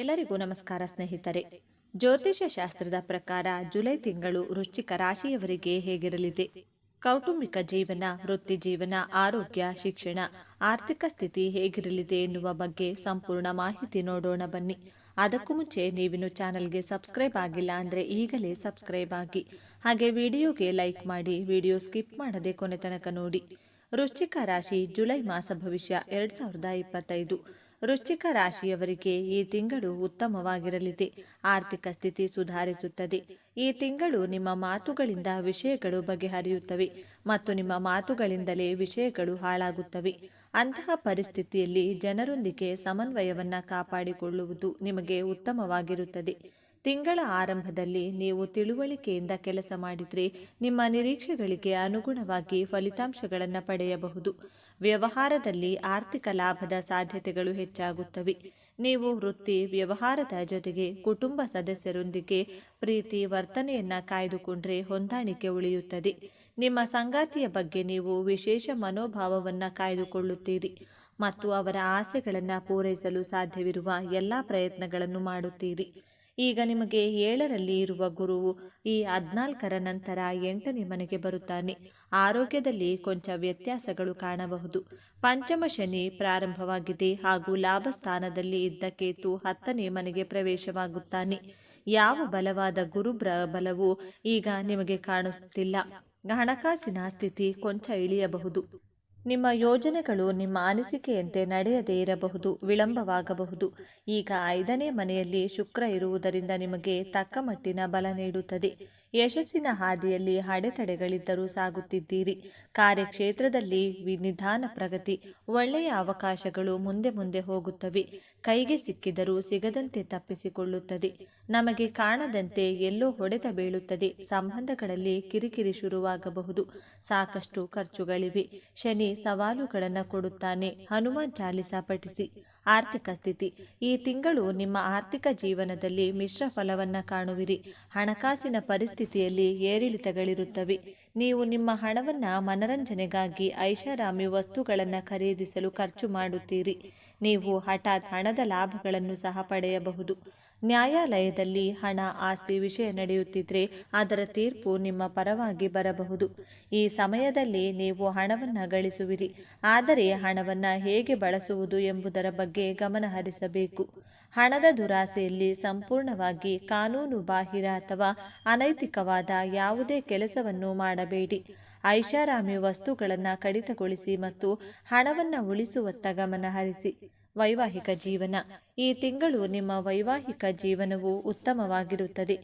ಎಲ್ಲರಿಗೂ ನಮಸ್ಕಾರ ಸ್ನೇಹಿತರೆ. ಜ್ಯೋತಿಷ್ಯ ಶಾಸ್ತ್ರದ ಪ್ರಕಾರ ಜುಲೈ ತಿಂಗಳು ವೃಶ್ಚಿಕ ರಾಶಿಯವರಿಗೆ ಹೇಗಿರಲಿದೆ? ಕೌಟುಂಬಿಕ ಜೀವನ, ವೃತ್ತಿ ಜೀವನ, ಆರೋಗ್ಯ, ಶಿಕ್ಷಣ, ಆರ್ಥಿಕ ಸ್ಥಿತಿ ಹೇಗಿರಲಿದೆ ಎನ್ನುವ ಬಗ್ಗೆ ಸಂಪೂರ್ಣ ಮಾಹಿತಿ ನೋಡೋಣ ಬನ್ನಿ. ಅದಕ್ಕೂ ಮುಂಚೆ ನೀವಿನ್ನು ಚಾನಲ್ಗೆ ಸಬ್ಸ್ಕ್ರೈಬ್ ಆಗಿಲ್ಲ ಅಂದರೆ ಈಗಲೇ ಸಬ್ಸ್ಕ್ರೈಬ್ ಆಗಿ. ಹಾಗೆ ವಿಡಿಯೋಗೆ ಲೈಕ್ ಮಾಡಿ, ವಿಡಿಯೋ ಸ್ಕಿಪ್ ಮಾಡದೆ ಕೊನೆ ತನಕ ನೋಡಿ. ವೃಶ್ಚಿಕ ರಾಶಿ ಜುಲೈ ಮಾಸ ಭವಿಷ್ಯ ಎರಡ್ ಸಾವಿರದ ಇಪ್ಪತ್ತೈದು. ವೃಶ್ಚಿಕ ರಾಶಿಯವರಿಗೆ ಈ ತಿಂಗಳು ಉತ್ತಮವಾಗಿರಲಿದೆ. ಆರ್ಥಿಕ ಸ್ಥಿತಿ ಸುಧಾರಿಸುತ್ತದೆ. ಈ ತಿಂಗಳು ನಿಮ್ಮ ಮಾತುಗಳಿಂದ ವಿಷಯಗಳು ಬಗೆಹರಿಯುತ್ತವೆ ಮತ್ತು ನಿಮ್ಮ ಮಾತುಗಳಿಂದಲೇ ವಿಷಯಗಳು ಹಾಳಾಗುತ್ತವೆ. ಅಂತಹ ಪರಿಸ್ಥಿತಿಯಲ್ಲಿ ಜನರೊಂದಿಗೆ ಸಮನ್ವಯವನ್ನು ಕಾಪಾಡಿಕೊಳ್ಳುವುದು ನಿಮಗೆ ಉತ್ತಮವಾಗಿರುತ್ತದೆ. ತಿಂಗಳ ಆರಂಭದಲ್ಲಿ ನೀವು ತಿಳುವಳಿಕೆಯಿಂದ ಕೆಲಸ ಮಾಡಿದರೆ ನಿಮ್ಮ ನಿರೀಕ್ಷೆಗಳಿಗೆ ಅನುಗುಣವಾಗಿ ಫಲಿತಾಂಶಗಳನ್ನು ಪಡೆಯಬಹುದು. ವ್ಯವಹಾರದಲ್ಲಿ ಆರ್ಥಿಕ ಲಾಭದ ಸಾಧ್ಯತೆಗಳು ಹೆಚ್ಚಾಗುತ್ತವೆ. ನೀವು ವೃತ್ತಿ, ವ್ಯವಹಾರದ ಜೊತೆಗೆ ಕುಟುಂಬ ಸದಸ್ಯರೊಂದಿಗೆ ಪ್ರೀತಿ, ವರ್ತನೆಯನ್ನು ಕಾಯ್ದುಕೊಂಡ್ರೆ ಹೊಂದಾಣಿಕೆ ಉಳಿಯುತ್ತದೆ. ನಿಮ್ಮ ಸಂಗಾತಿಯ ಬಗ್ಗೆ ನೀವು ವಿಶೇಷ ಮನೋಭಾವವನ್ನು ಕಾಯ್ದುಕೊಳ್ಳುತ್ತೀರಿ ಮತ್ತು ಅವರ ಆಸೆಗಳನ್ನು ಪೂರೈಸಲು ಸಾಧ್ಯವಿರುವ ಎಲ್ಲ ಪ್ರಯತ್ನಗಳನ್ನು ಮಾಡುತ್ತೀರಿ. ಈಗ ನಿಮಗೆ ಏಳರಲ್ಲಿ ಇರುವ ಗುರುವು ಈ ಹದಿನಾಲ್ಕರ ನಂತರ ಎಂಟನೇ ಮನೆಗೆ ಬರುತ್ತಾನೆ. ಆರೋಗ್ಯದಲ್ಲಿ ಕೊಂಚ ವ್ಯತ್ಯಾಸಗಳು ಕಾಣಬಹುದು. ಪಂಚಮ ಶನಿ ಪ್ರಾರಂಭವಾಗಿದೆ ಹಾಗೂ ಲಾಭ ಸ್ಥಾನದಲ್ಲಿ ಇದ್ದ ಕೇತು ಹತ್ತನೇ ಮನೆಗೆ ಪ್ರವೇಶವಾಗುತ್ತಾನೆ. ಯಾವ ಬಲವಾದ ಗುರು ಬಲವು ಈಗ ನಿಮಗೆ ಕಾಣಿಸುತ್ತಿಲ್ಲ ಹಣಕಾಸಿನ ಸ್ಥಿತಿ ಕೊಂಚ ಇಳಿಯಬಹುದು. ನಿಮ್ಮ ಯೋಜನೆಗಳು ನಿಮ್ಮ ಅನಿಸಿಕೆಯಂತೆ ನಡೆಯದೇ ಇರಬಹುದು, ವಿಳಂಬವಾಗಬಹುದು. ಈಗ ಐದನೇ ಮನೆಯಲ್ಲಿ ಶುಕ್ರ ಇರುವುದರಿಂದ ನಿಮಗೆ ತಕ್ಕಮಟ್ಟಿನ ಬಲ ನೀಡುತ್ತದೆ. ಯಶಸ್ಸಿನ ಹಾದಿಯಲ್ಲಿ ಅಡೆತಡೆಗಳಿದ್ದರೂ ಸಾಗುತ್ತಿದ್ದೀರಿ. ಕಾರ್ಯಕ್ಷೇತ್ರದಲ್ಲಿ ನಿಧಾನ ಪ್ರಗತಿ, ಒಳ್ಳೆಯ ಅವಕಾಶಗಳು ಮುಂದೆ ಮುಂದೆ ಹೋಗುತ್ತವೆ. ಕೈಗೆ ಸಿಕ್ಕಿದರೂ ಸಿಗದಂತೆ ತಪ್ಪಿಸಿಕೊಳ್ಳುತ್ತದೆ. ನಮಗೆ ಕಾಣದಂತೆ ಎಲ್ಲೋ ಹೊಡೆತ ಬೀಳುತ್ತದೆ. ಸಂಬಂಧಗಳಲ್ಲಿ ಕಿರಿಕಿರಿ ಶುರುವಾಗಬಹುದು. ಸಾಕಷ್ಟು ಖರ್ಚುಗಳಿವೆ. ಶನಿ ಸವಾಲುಗಳನ್ನು ಕೊಡುತ್ತಾನೆ. ಹನುಮಾನ್ ಚಾಲಿಸ ಪಠಿಸಿ. ಆರ್ಥಿಕ ಸ್ಥಿತಿ. ಈ ತಿಂಗಳು ನಿಮ್ಮ ಆರ್ಥಿಕ ಜೀವನದಲ್ಲಿ ಮಿಶ್ರ ಫಲವನ್ನು ಕಾಣುವಿರಿ. ಹಣಕಾಸಿನ ಪರಿಸ್ಥಿತಿಯಲ್ಲಿ ಏರಿಳಿತಗಳಿರುತ್ತವೆ. ನೀವು ನಿಮ್ಮ ಹಣವನ್ನು ಮನರಂಜನೆಗಾಗಿ ಐಷಾರಾಮಿ ವಸ್ತುಗಳನ್ನು ಖರೀದಿಸಲು ಖರ್ಚು ಮಾಡುತ್ತೀರಿ. ನೀವು ಹಠಾತ್ ಹಣದ ಲಾಭಗಳನ್ನು ಸಹ ಪಡೆಯಬಹುದು. ನ್ಯಾಯಾಲಯದಲ್ಲಿ ಹಣ ಆಸ್ತಿ ವಿಷಯ ನಡೆಯುತ್ತಿದ್ರೆ ಅದರ ತೀರ್ಪು ನಿಮ್ಮ ಪರವಾಗಿ ಬರಬಹುದು. ಈ ಸಮಯದಲ್ಲಿ ನೀವು ಹಣವನ್ನು ಗಳಿಸುವಿರಿ. ಆದರೆ ಹಣವನ್ನು ಹೇಗೆ ಬಳಸುವುದು ಎಂಬುದರ ಬಗ್ಗೆ ಗಮನಹರಿಸಬೇಕು ಹಣದ ದುರಾಸೆಯಲ್ಲಿ ಸಂಪೂರ್ಣವಾಗಿ ಕಾನೂನು ಬಾಹಿರ ಅಥವಾ ಅನೈತಿಕವಾದ ಯಾವುದೇ ಕೆಲಸವನ್ನು ಮಾಡಬೇಡಿ. ಐಷಾರಾಮಿ ವಸ್ತುಗಳನ್ನು ಕಡಿತಗೊಳಿಸಿ ಮತ್ತು ಹಣವನ್ನು ಉಳಿಸುವತ್ತ ಗಮನ ಹರಿಸಿ. ವೈವಾಹಿಕ ಜೀವನ. ಈ ತಿಂಗಳು ನಿಮ್ಮ ವೈವಾಹಿಕ ಜೀವನವು ಉತ್ತಮವಾಗಿರುತ್ತದೆ.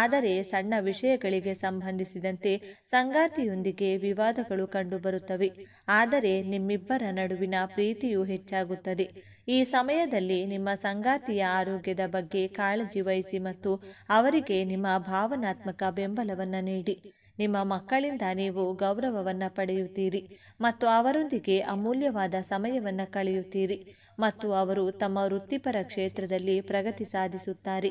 ಆದರೆ ಸಣ್ಣ ವಿಷಯಗಳಿಗೆ ಸಂಬಂಧಿಸಿದಂತೆ ಸಂಗಾತಿಯೊಂದಿಗೆ ವಿವಾದಗಳು ಕಂಡುಬರುತ್ತವೆ. ಆದರೆ ನಿಮ್ಮಿಬ್ಬರ ನಡುವಿನ ಪ್ರೀತಿಯು ಹೆಚ್ಚಾಗುತ್ತದೆ. ಈ ಸಮಯದಲ್ಲಿ ನಿಮ್ಮ ಸಂಗಾತಿಯ ಆರೋಗ್ಯದ ಬಗ್ಗೆ ಕಾಳಜಿ ವಹಿಸಿ ಮತ್ತು ಅವರಿಗೆ ನಿಮ್ಮ ಭಾವನಾತ್ಮಕ ಬೆಂಬಲವನ್ನು ನೀಡಿ. ನಿಮ್ಮ ಮಕ್ಕಳಿಂದ ನೀವು ಗೌರವವನ್ನು ಪಡೆಯುತ್ತೀರಿ ಮತ್ತು ಅವರೊಂದಿಗೆ ಅಮೂಲ್ಯವಾದ ಸಮಯವನ್ನು ಕಳೆಯುತ್ತೀರಿ ಮತ್ತು ಅವರು ತಮ್ಮ ವೃತ್ತಿಪರ ಕ್ಷೇತ್ರದಲ್ಲಿ ಪ್ರಗತಿ ಸಾಧಿಸುತ್ತಾರೆ.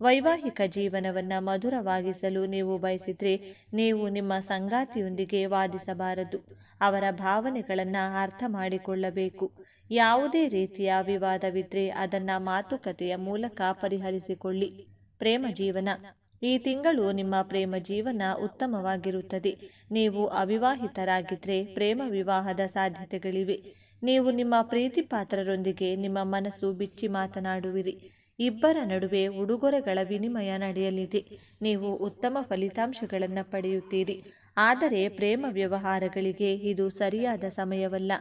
ವೈವಾಹಿಕ ಜೀವನವನ್ನು ಮಧುರವಾಗಿಸಲು ನೀವು ಬಯಸಿದರೆ ನೀವು ನಿಮ್ಮ ಸಂಗಾತಿಯೊಂದಿಗೆ ವಾದಿಸಬಾರದು. ಅವರ ಭಾವನೆಗಳನ್ನು ಅರ್ಥ ಮಾಡಿಕೊಳ್ಳಬೇಕು. ಯಾವುದೇ ರೀತಿಯ ವಿವಾದವಿದ್ರೆ ಅದನ್ನು ಮಾತುಕತೆಯ ಮೂಲಕ ಪರಿಹರಿಸಿಕೊಳ್ಳಿ. ಪ್ರೇಮ ಜೀವನ. ಈ ತಿಂಗಳು ನಿಮ್ಮ ಪ್ರೇಮ ಜೀವನ ಉತ್ತಮವಾಗಿರುತ್ತದೆ. ನೀವು ಅವಿವಾಹಿತರಾಗಿದ್ದರೆ ಪ್ರೇಮ ವಿವಾಹದ ಸಾಧ್ಯತೆಗಳಿವೆ. ನೀವು ನಿಮ್ಮ ಪ್ರೀತಿ ಪಾತ್ರರೊಂದಿಗೆ ನಿಮ್ಮ ಮನಸ್ಸು ಬಿಚ್ಚಿ ಮಾತನಾಡುವಿರಿ. ಇಬ್ಬರ ನಡುವೆ ಉಡುಗೊರೆಗಳ ವಿನಿಮಯ ನಡೆಯಲಿದೆ. ನೀವು ಉತ್ತಮ ಫಲಿತಾಂಶಗಳನ್ನು ಪಡೆಯುತ್ತೀರಿ. ಆದರೆ ಪ್ರೇಮ ವ್ಯವಹಾರಗಳಿಗೆ ಇದು ಸರಿಯಾದ ಸಮಯವಲ್ಲ.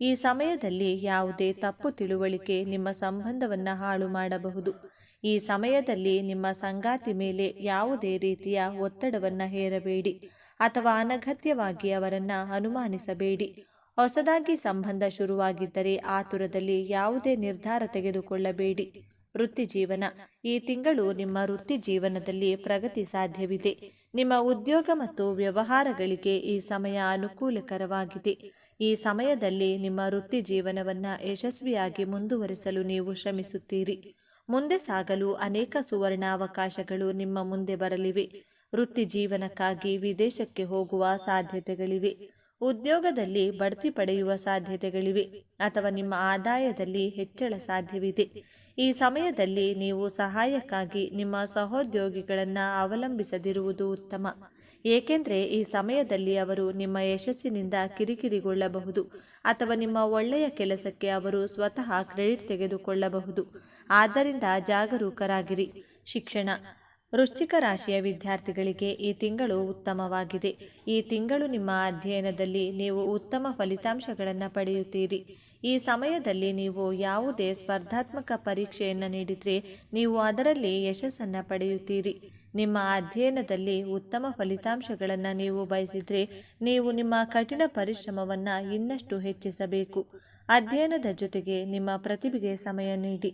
ಈ ಸಮಯದಲ್ಲಿ ಯಾವುದೇ ತಪ್ಪು ತಿಳುವಳಿಕೆ ನಿಮ್ಮ ಸಂಬಂಧವನ್ನು ಹಾಳು ಮಾಡಬಹುದು. ಈ ಸಮಯದಲ್ಲಿ ನಿಮ್ಮ ಸಂಗಾತಿ ಮೇಲೆ ಯಾವುದೇ ರೀತಿಯ ಒತ್ತಡವನ್ನು ಹೇರಬೇಡಿ ಅಥವಾ ಅನಗತ್ಯವಾಗಿ ಅವರನ್ನು ಅನುಮಾನಿಸಬೇಡಿ. ಹೊಸದಾಗಿ ಸಂಬಂಧ ಶುರುವಾಗಿದ್ದರೆ ಆತುರದಲ್ಲಿ ಯಾವುದೇ ನಿರ್ಧಾರ ತೆಗೆದುಕೊಳ್ಳಬೇಡಿ. ವೃತ್ತಿ ಜೀವನ. ಈ ತಿಂಗಳು ನಿಮ್ಮ ವೃತ್ತಿ ಜೀವನದಲ್ಲಿ ಪ್ರಗತಿ ಸಾಧ್ಯವಿದೆ. ನಿಮ್ಮ ಉದ್ಯೋಗ ಮತ್ತು ವ್ಯವಹಾರಗಳಿಗೆ ಈ ಸಮಯ ಅನುಕೂಲಕರವಾಗಿದೆ. ಈ ಸಮಯದಲ್ಲಿ ನಿಮ್ಮ ವೃತ್ತಿ ಜೀವನವನ್ನು ಯಶಸ್ವಿಯಾಗಿ ಮುಂದುವರಿಸಲು ನೀವು ಶ್ರಮಿಸುತ್ತೀರಿ. ಮುಂದೆ ಸಾಗಲು ಅನೇಕ ಸುವರ್ಣಾವಕಾಶಗಳು ನಿಮ್ಮ ಮುಂದೆ ಬರಲಿವೆ. ವೃತ್ತಿ ಜೀವನಕ್ಕಾಗಿ ವಿದೇಶಕ್ಕೆ ಹೋಗುವ ಸಾಧ್ಯತೆಗಳಿವೆ. ಉದ್ಯೋಗದಲ್ಲಿ ಬಡ್ತಿ ಪಡೆಯುವ ಸಾಧ್ಯತೆಗಳಿವೆ ಅಥವಾ ನಿಮ್ಮ ಆದಾಯದಲ್ಲಿ ಹೆಚ್ಚಳ ಸಾಧ್ಯವಿದೆ. ಈ ಸಮಯದಲ್ಲಿ ನೀವು ಸಹಾಯಕ್ಕಾಗಿ ನಿಮ್ಮ ಸಹೋದ್ಯೋಗಿಗಳನ್ನು ಅವಲಂಬಿಸದಿರುವುದು ಉತ್ತಮ. ಏಕೆಂದರೆ ಈ ಸಮಯದಲ್ಲಿ ಅವರು ನಿಮ್ಮ ಯಶಸ್ಸಿನಿಂದ ಕಿರಿಕಿರಿಗೊಳ್ಳಬಹುದು ಅಥವಾ ನಿಮ್ಮ ಒಳ್ಳೆಯ ಕೆಲಸಕ್ಕೆ ಅವರು ಸ್ವತಃ ಕ್ರೆಡಿಟ್ ತೆಗೆದುಕೊಳ್ಳಬಹುದು. ಆದ್ದರಿಂದ ಜಾಗರೂಕರಾಗಿರಿ. ಶಿಕ್ಷಣ. ವೃಶ್ಚಿಕ ರಾಶಿಯ ವಿದ್ಯಾರ್ಥಿಗಳಿಗೆ ಈ ತಿಂಗಳು ಉತ್ತಮವಾಗಿದೆ. ಈ ತಿಂಗಳು ನಿಮ್ಮ ಅಧ್ಯಯನದಲ್ಲಿ ನೀವು ಉತ್ತಮ ಫಲಿತಾಂಶಗಳನ್ನು ಪಡೆಯುತ್ತೀರಿ. ಈ ಸಮಯದಲ್ಲಿ ನೀವು ಯಾವುದೇ ಸ್ಪರ್ಧಾತ್ಮಕ ಪರೀಕ್ಷೆಯನ್ನು ನೀಡಿದರೆ ನೀವು ಅದರಲ್ಲಿ ಯಶಸ್ಸನ್ನು ಪಡೆಯುತ್ತೀರಿ. ನಿಮ್ಮ ಅಧ್ಯಯನದಲ್ಲಿ ಉತ್ತಮ ಫಲಿತಾಂಶಗಳನ್ನು ನೀವು ಬಯಸಿದರೆ ನೀವು ನಿಮ್ಮ ಕಠಿಣ ಪರಿಶ್ರಮವನ್ನು ಇನ್ನಷ್ಟು ಹೆಚ್ಚಿಸಬೇಕು. ಅಧ್ಯಯನದ ಜೊತೆಗೆ ನಿಮ್ಮ ಪ್ರತಿಭೆಗೆ ಸಮಯ ನೀಡಿ.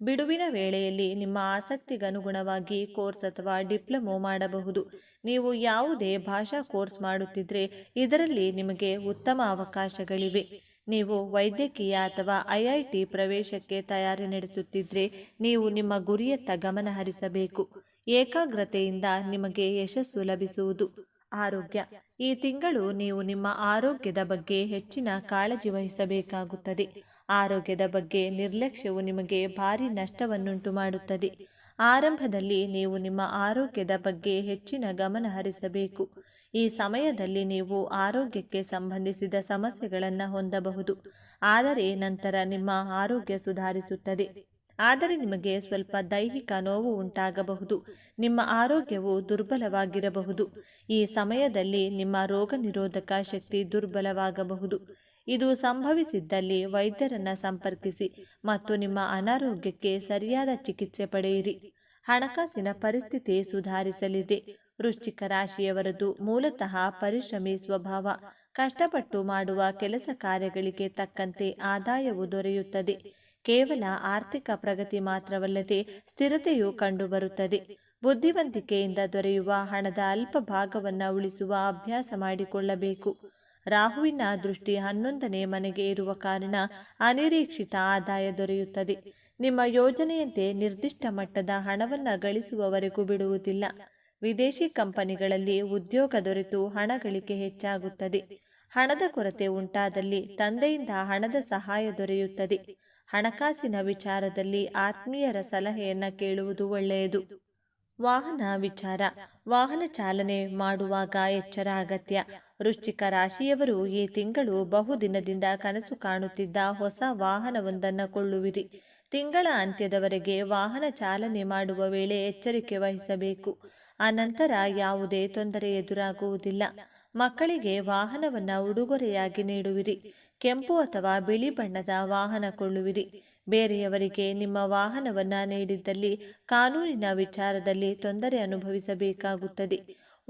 ಬಿಡುವಿನ ವೇಳೆಯಲ್ಲಿ ನಿಮ್ಮ ಆಸಕ್ತಿಗನುಗುಣವಾಗಿ ಕೋರ್ಸ್ ಅಥವಾ ಡಿಪ್ಲೊಮೊ ಮಾಡಬಹುದು. ನೀವು ಯಾವುದೇ ಭಾಷಾ ಕೋರ್ಸ್ ಮಾಡುತ್ತಿದ್ದರೆ ಇದರಲ್ಲಿ ನಿಮಗೆ ಉತ್ತಮ ಅವಕಾಶಗಳಿವೆ. ನೀವು ವೈದ್ಯಕೀಯ ಅಥವಾ ಐಐಟಿ ಪ್ರವೇಶಕ್ಕೆ ತಯಾರಿ ನಡೆಸುತ್ತಿದ್ದರೆ ನೀವು ನಿಮ್ಮ ಗುರಿಯತ್ತ ಗಮನ ಹರಿಸಬೇಕು ಏಕಾಗ್ರತೆಯಿಂದ ನಿಮಗೆ ಯಶಸ್ಸು ಲಭಿಸುವುದು. ಆರೋಗ್ಯ. ಈ ತಿಂಗಳು ನೀವು ನಿಮ್ಮ ಆರೋಗ್ಯದ ಬಗ್ಗೆ ಹೆಚ್ಚಿನ ಕಾಳಜಿ ವಹಿಸಬೇಕಾಗುತ್ತದೆ. ಆರೋಗ್ಯದ ಬಗ್ಗೆ ನಿರ್ಲಕ್ಷ್ಯವು ನಿಮಗೆ ಭಾರಿ ನಷ್ಟವನ್ನುಂಟು ಮಾಡುತ್ತದೆ. ಆರಂಭದಲ್ಲಿ ನೀವು ನಿಮ್ಮ ಆರೋಗ್ಯದ ಬಗ್ಗೆ ಹೆಚ್ಚಿನ ಗಮನ ಹರಿಸಬೇಕು. ಈ ಸಮಯದಲ್ಲಿ ನೀವು ಆರೋಗ್ಯಕ್ಕೆ ಸಂಬಂಧಿಸಿದ ಸಮಸ್ಯೆಗಳನ್ನು ಹೊಂದಬಹುದು. ಆದರೆ ನಂತರ ನಿಮ್ಮ ಆರೋಗ್ಯ ಸುಧಾರಿಸುತ್ತದೆ. ಆದರೆ ನಿಮಗೆ ಸ್ವಲ್ಪ ದೈಹಿಕ ನೋವು ಉಂಟಾಗಬಹುದು, ನಿಮ್ಮ ಆರೋಗ್ಯವು ದುರ್ಬಲವಾಗಿರಬಹುದು. ಈ ಸಮಯದಲ್ಲಿ ನಿಮ್ಮ ರೋಗ ನಿರೋಧಕ ಶಕ್ತಿ ದುರ್ಬಲವಾಗಬಹುದು. ಇದು ಸಂಭವಿಸಿದ್ದಲ್ಲಿ ವೈದ್ಯರನ್ನು ಸಂಪರ್ಕಿಸಿ ಮತ್ತು ನಿಮ್ಮ ಅನಾರೋಗ್ಯಕ್ಕೆ ಸರಿಯಾದ ಚಿಕಿತ್ಸೆ ಪಡೆಯಿರಿ. ಹಣಕಾಸಿನ ಪರಿಸ್ಥಿತಿ ಸುಧಾರಿಸಲಿದೆ. ವೃಶ್ಚಿಕ ರಾಶಿಯವರದು ಮೂಲತಃ ಪರಿಶ್ರಮಿ ಸ್ವಭಾವ. ಕಷ್ಟಪಟ್ಟು ಮಾಡುವ ಕೆಲಸ ಕಾರ್ಯಗಳಿಗೆ ತಕ್ಕಂತೆ ಆದಾಯವು ದೊರೆಯುತ್ತದೆ. ಕೇವಲ ಆರ್ಥಿಕ ಪ್ರಗತಿ ಮಾತ್ರವಲ್ಲದೆ ಸ್ಥಿರತೆಯು ಕಂಡುಬರುತ್ತದೆ. ಬುದ್ಧಿವಂತಿಕೆಯಿಂದ ದೊರೆಯುವ ಹಣದ ಅಲ್ಪ ಭಾಗವನ್ನು ಉಳಿಸುವ ಅಭ್ಯಾಸ ಮಾಡಿಕೊಳ್ಳಬೇಕು. ರಾಹುವಿನ ದೃಷ್ಟಿ ಹನ್ನೊಂದನೇ ಮನೆಗೆ ಇರುವ ಕಾರಣ ಅನಿರೀಕ್ಷಿತ ಆದಾಯ ದೊರೆಯುತ್ತದೆ. ನಿಮ್ಮ ಯೋಜನೆಯಂತೆ ನಿರ್ದಿಷ್ಟ ಮಟ್ಟದ ಹಣವನ್ನು ಗಳಿಸುವವರೆಗೂ ಬಿಡುವುದಿಲ್ಲ. ವಿದೇಶಿ ಕಂಪನಿಗಳಲ್ಲಿ ಉದ್ಯೋಗ ದೊರೆತು ಹಣ ಗಳಿಕೆ ಹೆಚ್ಚಾಗುತ್ತದೆ. ಹಣದ ಕೊರತೆ ಉಂಟಾದಲ್ಲಿ ತಂದೆಯಿಂದ ಹಣದ ಸಹಾಯ ದೊರೆಯುತ್ತದೆ. ಹಣಕಾಸಿನ ವಿಚಾರದಲ್ಲಿ ಆತ್ಮೀಯರ ಸಲಹೆಯನ್ನು ಕೇಳುವುದು ಒಳ್ಳೆಯದು. ವಾಹನ ವಿಚಾರ, ವಾಹನ ಚಾಲನೆ ಮಾಡುವಾಗ ಎಚ್ಚರ ಅಗತ್ಯ. ವೃಶ್ಚಿಕ ರಾಶಿಯವರು ಈ ತಿಂಗಳು ಬಹುದಿನದಿಂದ ಕನಸು ಕಾಣುತ್ತಿದ್ದ ಹೊಸ ವಾಹನವೊಂದನ್ನು ಕೊಳ್ಳುವಿರಿ. ತಿಂಗಳ ಅಂತ್ಯದವರೆಗೆ ವಾಹನ ಚಾಲನೆ ಮಾಡುವ ವೇಳೆ ಎಚ್ಚರಿಕೆ ವಹಿಸಬೇಕು. ಅನಂತರ ಯಾವುದೇ ತೊಂದರೆ ಎದುರಾಗುವುದಿಲ್ಲ. ಮಕ್ಕಳಿಗೆ ವಾಹನವನ್ನು ಉಡುಗೊರೆಯಾಗಿ ನೀಡುವಿರಿ. ಕೆಂಪು ಅಥವಾ ಬಿಳಿ ಬಣ್ಣದ ವಾಹನ ಕೊಳ್ಳುವಿರಿ. ಬೇರೆಯವರಿಗೆ ನಿಮ್ಮ ವಾಹನವನ್ನ ನೀಡಿದ್ದಲ್ಲಿ ಕಾನೂನಿನ ವಿಚಾರದಲ್ಲಿ ತೊಂದರೆ ಅನುಭವಿಸಬೇಕಾಗುತ್ತದೆ.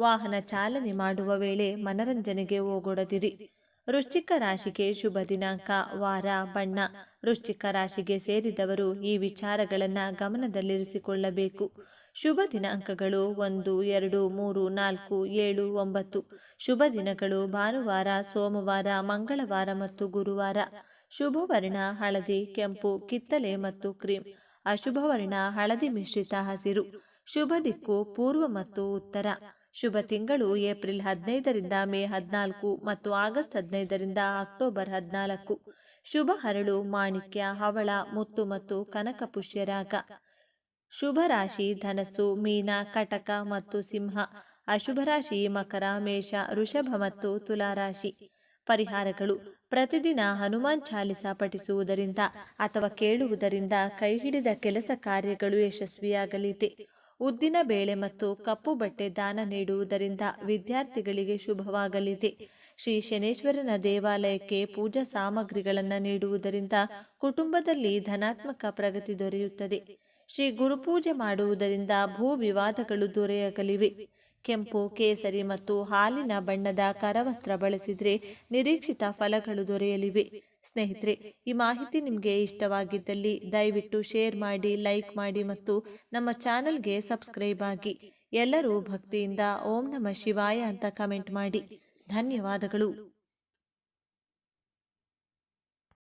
ವಾಹನ ಚಾಲನೆ ಮಾಡುವ ವೇಳೆ ಮನರಂಜನೆಗೆ ಹೋಗೊಡದಿರಿ ವೃಶ್ಚಿಕ ರಾಶಿಗೆ ಶುಭ ದಿನಾಂಕ, ವಾರ, ಬಣ್ಣ. ವೃಶ್ಚಿಕ ರಾಶಿಗೆ ಸೇರಿದವರು ಈ ವಿಚಾರಗಳನ್ನು ಗಮನದಲ್ಲಿರಿಸಿಕೊಳ್ಳಬೇಕು. ಶುಭ ದಿನಾಂಕಗಳು ಒಂದು, ಎರಡು, ಮೂರು, ನಾಲ್ಕು, ಏಳು, ಒಂಬತ್ತು. ಶುಭ ದಿನಗಳು ಭಾನುವಾರ, ಸೋಮವಾರ, ಮಂಗಳವಾರ ಮತ್ತು ಗುರುವಾರ. ಶುಭ ವರ್ಣ ಹಳದಿ, ಕೆಂಪು ಕಿತ್ತಲೆ ಮತ್ತು ಕ್ರೀಮ್ ಅಶುಭ ವರ್ಣ ಹಳದಿ ಮಿಶ್ರಿತ ಹಸಿರು. ಶುಭ ದಿಕ್ಕು ಪೂರ್ವ ಮತ್ತು ಉತ್ತರ. ಶುಭ ತಿಂಗಳು ಏಪ್ರಿಲ್ ಹದಿನೈದರಿಂದ ಮೇ ಹದಿನಾಲ್ಕು ಮತ್ತು ಆಗಸ್ಟ್ ಹದಿನೈದರಿಂದ ಅಕ್ಟೋಬರ್ ಹದಿನಾಲ್ಕು. ಶುಭ ಹರಳು, ಮಾಣಿಕ್ಯ, ಹವಳ, ಮುತ್ತು ಮತ್ತು ಕನಕ ಪುಷ್ಯರಾಗ ಶುಭ ರಾಶಿ ಧನಸ್ಸು ಮೀನ ಕಟಕ ಮತ್ತು ಸಿಂಹ. ಅಶುಭ ರಾಶಿ ಮಕರ ಮೇಷ ಋಷಭ ಮತ್ತು ತುಲಾರಾಶಿ ಪರಿಹಾರಗಳು. ಪ್ರತಿದಿನ ಹನುಮಾನ್ ಚಾಲಿಸ ಪಠಿಸುವುದರಿಂದ ಅಥವಾ ಕೇಳುವುದರಿಂದ ಕೈ ಹಿಡಿದ ಕೆಲಸ ಕಾರ್ಯಗಳು ಯಶಸ್ವಿಯಾಗಲಿದೆ. ಉದ್ದಿನ ಬೇಳೆ ಮತ್ತು ಕಪ್ಪು ಬಟ್ಟೆ ದಾನ ನೀಡುವುದರಿಂದ ವಿದ್ಯಾರ್ಥಿಗಳಿಗೆ ಶುಭವಾಗಲಿದೆ. ಶ್ರೀ ಶನೇಶ್ವರನ ದೇವಾಲಯಕ್ಕೆ ಪೂಜಾ ಸಾಮಗ್ರಿಗಳನ್ನು ನೀಡುವುದರಿಂದ ಕುಟುಂಬದಲ್ಲಿ ಧನಾತ್ಮಕ ಪ್ರಗತಿ ದೊರೆಯುತ್ತದೆ. ಶ್ರೀ ಗುರುಪೂಜೆ ಮಾಡುವುದರಿಂದ ಭೂ ವಿವಾದಗಳು ದೊರೆಯಗಲಿವೆ ಕೆಂಪು, ಕೇಸರಿ ಮತ್ತು ಹಾಲಿನ ಬಣ್ಣದ ಕರವಸ್ತ್ರ ಬಳಸಿದರೆ ನಿರೀಕ್ಷಿತ ಫಲಗಳು ದೊರೆಯಲಿವೆ. ಸ್ನೇಹಿತರೆ, ಈ ಮಾಹಿತಿ ನಿಮಗೆ ಇಷ್ಟವಾಗಿದ್ದಲ್ಲಿ ದಯವಿಟ್ಟು ಶೇರ್ ಮಾಡಿ, ಲೈಕ್ ಮಾಡಿ ಮತ್ತು ನಮ್ಮ ಚಾನಲ್ಗೆ ಸಬ್ಸ್ಕ್ರೈಬ್ ಆಗಿ. ಎಲ್ಲರೂ ಭಕ್ತಿಯಿಂದ ಓಂ ನಮ ಶಿವಾಯ ಅಂತ ಕಮೆಂಟ್ ಮಾಡಿ. ಧನ್ಯವಾದಗಳು.